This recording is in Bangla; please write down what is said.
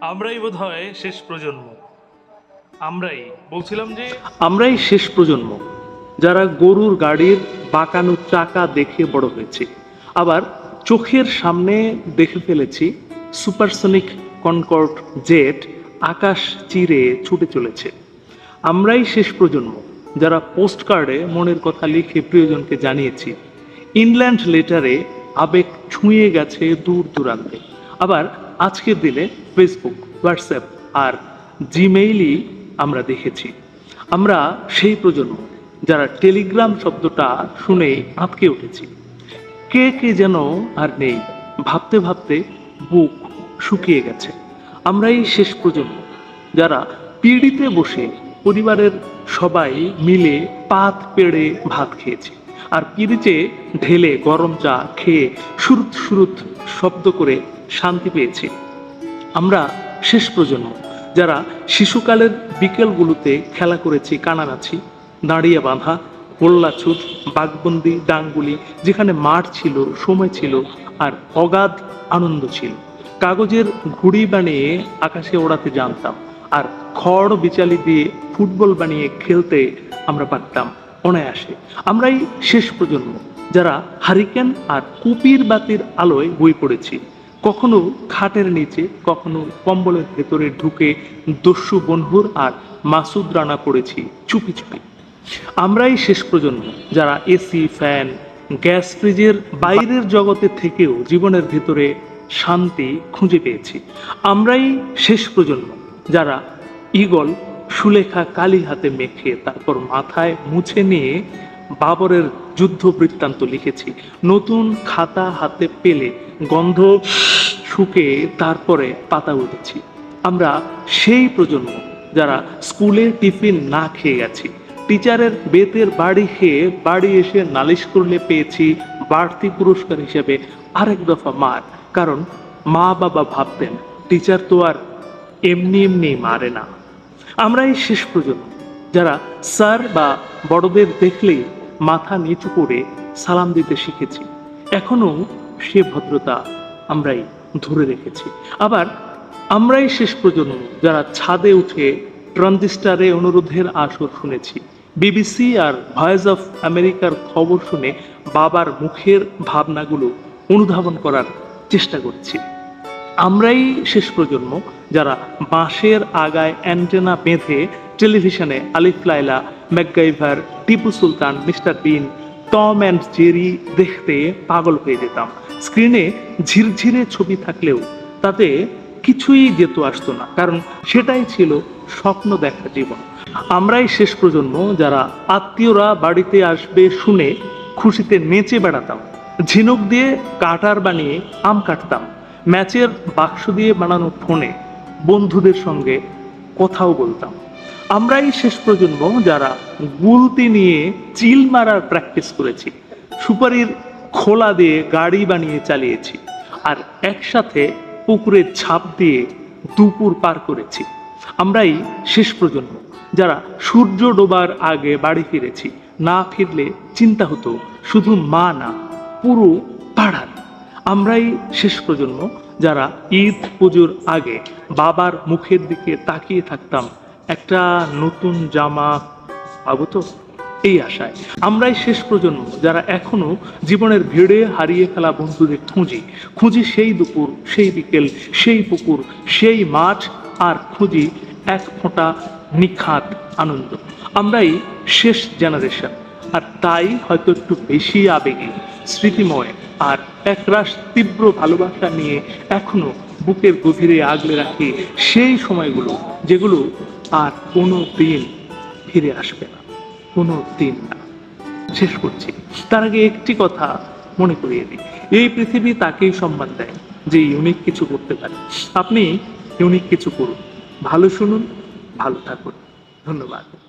আমরাই বোধ হয় শেষ প্রজন্ম। আমরাই। বলছিলাম যে আমরাই শেষ প্রজন্ম, যারা গরুর গাড়ির বাঁকানো চাকা দেখে বড় হয়েছি। আবার চোখের সামনে দেখে ফেলেছি, সুপারসনিক কনকর্ড জেট আকাশ চিরে ছুটে চলেছে। আমরাই শেষ প্রজন্ম, যারা পোস্ট কার্ডে মনের কথা লিখে প্রিয়জনকে জানিয়েছি। ইনল্যান্ড লেটারে আবেগ ছুঁয়ে গেছে দূর দূরান্তে। আবার আজকের দিনে ফেসবুক হোয়াটসঅ্যাপ আর জিমেইলই আমরা দেখেছি। আমরা সেই প্রজন্ম যারা টেলিগ্রাম শব্দটা শুনে আঁতকে উঠেছি। কে কে যেন আর নেই, ভাবতে ভাবতে বুক শুকিয়ে গেছে। আমরাই শেষ প্রজন্ম যারা পিড়িতে বসে পরিবারের সবাই মিলে পাত পেড়ে ভাত খেয়েছি। আর পিরিচে ঢেলে গরম চা খেয়ে সুরুত সুরুত শব্দ করে শান্তি পেয়েছি। আমরা শেষ প্রজন্ম, যারা শিশুকালের বিকেলগুলোতে খেলা করেছি কানানাছি দাঁড়িয়ে বাঁধা গোল্লাছুট বাঘবন্দি, ডাঙ্গুলি, যেখানে মাঠ ছিল, সময় ছিল, আর অগাধ আনন্দ ছিল। কাগজের ঘুড়ি বানিয়ে আকাশে ওড়াতে জানতাম, আর খড় বিচালি দিয়ে ফুটবল বানিয়ে খেলতে আমরা পারতাম। অনায়াসে। আমরাই শেষ প্রজন্ম, যারা হারিকেন আর কুপির বাতির আলোয় বই পড়েছি। কখনো খাটের নিচে, কখনো কম্বলের ভেতরে ঢুকে দস্যু বনহুর আর মাসুদ রানা পড়েছি চুপি চুপি। আমরাই শেষ প্রজন্ম, যারা এসি, ফ্যান, গ্যাস ফ্রিজের বাইরের জগতে থেকেও জীবনের ভেতরে শান্তি খুঁজে পেয়েছি। আমরাই শেষ প্রজন্ম, যারা ঈগল সুলেখা কালি হাতে মেখে তারপর মাথায় মুছে নিয়ে বাবরের যুদ্ধ বৃত্তান্ত লিখেছি। নতুন খাতা হাতে পেলে গন্ধ শুকে তারপরে পাতা উঠেছি। আমরা সেই প্রজন্ম যারা স্কুলে টিফিন না খেয়ে গেছি। টিচারের বেতের বাড়ি খেয়ে বাড়ি এসে নালিশ করলে পেয়েছি বাড়তি পুরস্কার হিসেবে আরেক দফা মার। কারণ মা বাবা ভাবতেন, টিচার তো আর এমনি এমনি মারে না। আমরাই শেষ প্রজন্ম যারা স্যার বা বড়দের দেখলেই মাথা নিচু করে সালাম দিতে শিখেছি এখনও সে ভদ্রতা আমরাই ধরে রেখেছি। আবার আমরাই শেষ প্রজন্ম যারা ছাদে উঠে ট্রানজিস্টারে অনুরোধের আসর শুনেছি, বিবিসি আর ভয়েস অফ আমেরিকার খবর শুনে বাবার মুখের ভাবনাগুলো অনুধাবন করার চেষ্টা করছি। আমরাই শেষ প্রজন্ম যারা বাঁশের আগায় অ্যান্টেনা বেঁধে টেলিভিশনে Alif Laila MacGyver, Tipu Sultan, mister Bean, Tom and Jerry দেখতে পাগল হয়ে যেতাম। স্ক্রিনে ঝিরঝিরে ছবি থাকলেও তাতে কিছুই যেত আসতো না, কারণ সেটাই ছিল স্বপ্ন দেখা জীবন। আমরাই শেষ প্রজন্ম যারা আত্মীয়রা বাড়িতে আসবে শুনে খুশিতে নেচে বেড়াতাম। ঝিনুক দিয়ে কাটার বানিয়ে আম কাটতাম। ম্যাচের বাক্স দিয়ে বানানো ফোনে বন্ধুদের সঙ্গে কথাও বলতাম। আমরাই শেষ প্রজন্ম যারা গুলতি নিয়ে চিল মারার প্র্যাকটিস করেছি। সুপারির খোলা দিয়ে গাড়ি বানিয়ে চালিয়েছি আর একসাথে পুকুরে ঝাঁপ দিয়ে দুপুর পার করেছি। আমরাই শেষ প্রজন্ম যারা সূর্য ডোবার আগে বাড়ি ফিরেছি। না ফিরলে চিন্তা হতো শুধু মা না, পুরো পাড়ার। আমরাই শেষ প্রজন্ম যারা ঈদ পুজোর আগে বাবার মুখের দিকে তাকিয়ে থাকতাম, একটা নতুন জামা পাবো তো? এই আশায়। আমরাই শেষ প্রজন্ম যারা এখনও জীবনের ভিড়ে হারিয়ে ফেলা বন্ধুদের খুঁজি। খুঁজি সেই দুপুর, সেই বিকেল, সেই পুকুর, সেই মাঠ, আর খুঁজি এক ফোঁটা নিখাত আনন্দ। আমরাই শেষ জেনারেশন আর তাই হয়তো একটু বেশি আবেগী, স্মৃতিময় আর একরাশ তীব্র ভালোবাসা নিয়ে এখনও বুকের গভীরে আগলে রাখি সেই সময়গুলো যেগুলো আর কোনো দিন ফিরে আসবে না কোনো দিন না। শেষ করছি। তার আগে একটি কথা মনে করিয়ে দিই। এই পৃথিবী তাকেই সম্মান দেয় যে ইউনিক কিছু করতে পারে। আপনি ইউনিক কিছু করুন। ভালো শুনুন, ভালো থাকুন। ধন্যবাদ।